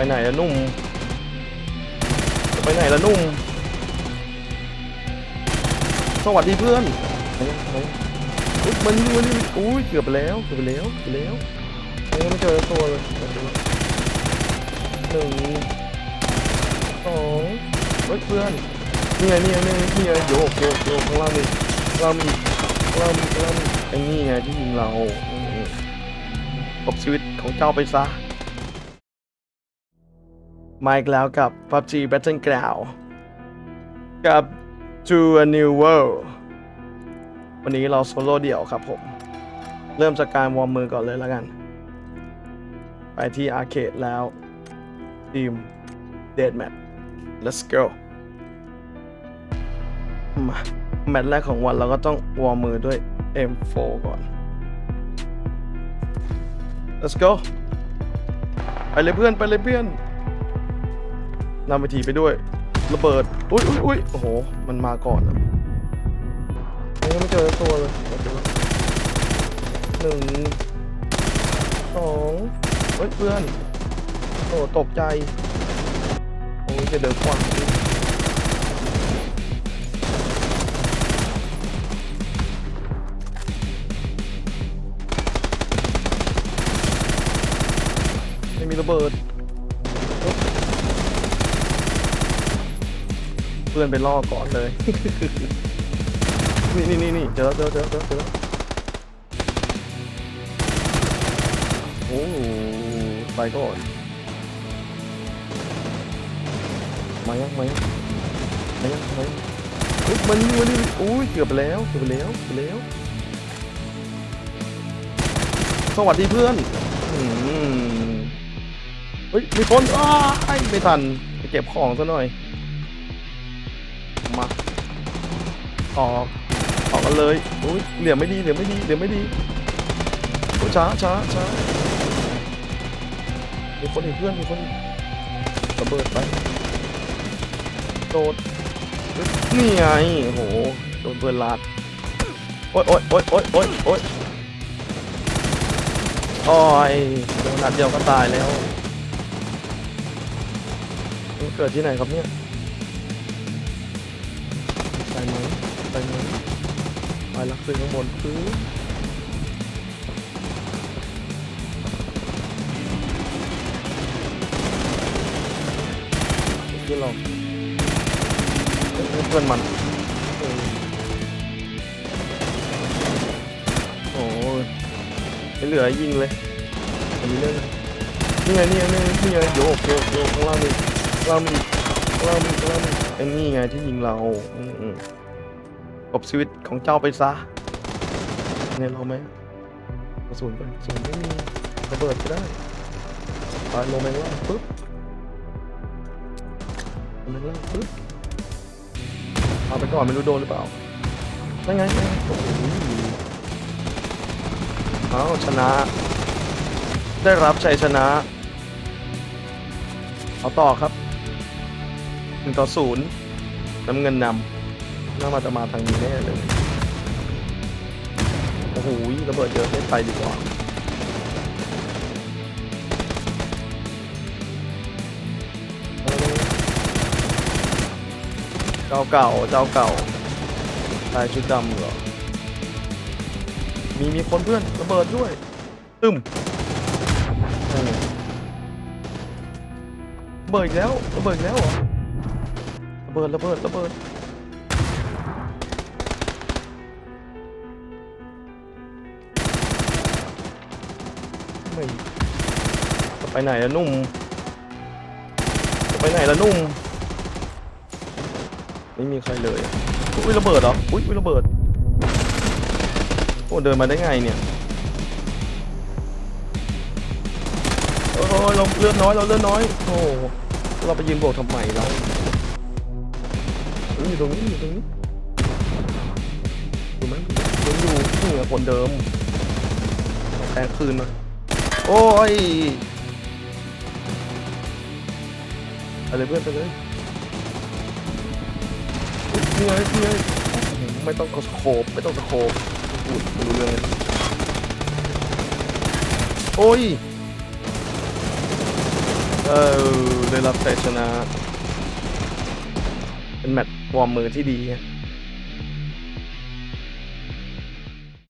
ไปไหนละนุ่มจะไปไหนละนุ่ม สวัสดีเพื่อนไหนไหนอุ๊ยมันนี่มันนี่อุ้ยเกือบไปแล้วเกือบไปแล้วเกือบไปแล้วยังไม่เจอตัวเลยหนึ่งสองเฮ้ยเพื่อนนี่ไงนี่ไงนี่ไงนี่ไงโยกโยกโยกข้างล่างนี่ข้างล่างมีข้างล่างมีข้างล่างมีไอ้นี่ไงที่ยิงเราอืมจบชีวิตของเจ้าไปซะ มาอีกแล้วกับ PUBG Battleground กับ To a New World วันนี้เราโซโล่เดี่ยวครับผม เริ่มจากการวอร์มมือก่อนเลยแล้วกัน ไปที่อาร์เคดแล้ว ทีมเดดแมท let's go มา แมตช์แรกของวันเราก็ต้องวอร์มมือด้วย M4 ก่อน let's go ไปเลยเพื่อน ไปเลยเพื่อน นำไปทีไปด้วย ระเบิด อุ้ยอุ้ยอุ้ยโอ้โห มันมาก่อนอะยังไม่เจอตัวเลยเดี๋ยวหนึ่งสองเฮ้ยเพื่อน โอ้ตกใจ โอ้ยจะเดินขวางไม่มีระเบิด พื่อนไปล่อก่อนเลย นี่นี่นี่นี่เจอเจอเจอเจอเจอโอ้ไปก่อนมายังมายังมายังมายังเฮ้ยมันนี่มันนี่อุ้ยเกือบไปแล้วเกือบไปแล้วเกือบไปแล้ว สวัสดีเพื่อนอืมเฮ้ยมีคนอ้ายไม่ทันไปเก็บของซะหน่อย ออกออกกันเลยโอ้ยเหลี่ยมไม่ดีเหลี่ยมไม่ดีเหลี่ยมไม่ดีโอ้ช้าช้าช้ามีคนเห็นเพื่อนมีคนระเบิดไปโดดนี่ไงโอ้โหโดนเพื่อนลาดโอ๊ยโอ๊ยโอ๊ยโอ๊ยโอ๊ยโอ๊ยโอ้ยโดนนัดเดียวก็ตายแล้วมันเกิดที่ไหนครับเนี่ย ไปไหมไปลักขึ้นข้างบนพื้นที่เราเอ้เพื่อนมันเออโอ้ยไม่เหลือยิงเลยอันนี้เรื่องนี่ไงนี่ไงนี่ไงนี่โยกโยกโยกข้างล่างมีข้างล่างมีข้างล่างมีข้างล่างมีไอ้นี่ไงที่ยิงเราอืมอืม จบชีวิตของเจ้าไปซะเนี่ยเราไหมกระสุนไปกระสุนไม่มีระเบิดก็ได้ตายลงไปล่างปึ๊บลงไปล่างปึ๊บเอาไปก่อนไม่รู้โดนหรือเปล่าได้ไงได้ไงโอ้โหเอาชนะ ได้รับชัยชนะ เอาต่อครับหนึ่งต่อศูนย์น้ำเงินนำ น่ามาจะมาทางนี้แน่เลย โอ้โหระเบิดเยอะไม่ไปดีกว่าเจ้าเก่า เจ้าเก่าชายชุดดำเหรอ มีมีคนเพื่อนระเบิดด้วยตึมเออระเบิดอีกแล้วระเบิดอีกแล้วเหรอระเบิดระเบิดระเบิด ไม่จะไปไหนละนุ่มจะไปไหนละนุ่ม ไม่มีใครเลย อุ้ยระเบิดเหรอ อุ้ยอุ้ยระเบิด โอ้เดินมาได้ไงเนี่ย โอ้ยเราเลือดน้อยเราเลือดน้อย โอ้เราไปยืนโบกทำไมเราอยู่ตรงนี้อยู่ตรงนี้ดูไหมดูอยู่นี่ไงคนเดิมแตกคืนมา โอ้ยไปเลยเพื่อนไปเลยอุ๊ยนี่ไงนี่ไงไม่ต้องสโคบไม่ต้องสโคบพูดไม่รู้เรื่องเลยโอ้ย เออได้รับชัยชนะ เป็นแมตช์วอร์มมือที่ดีฮะ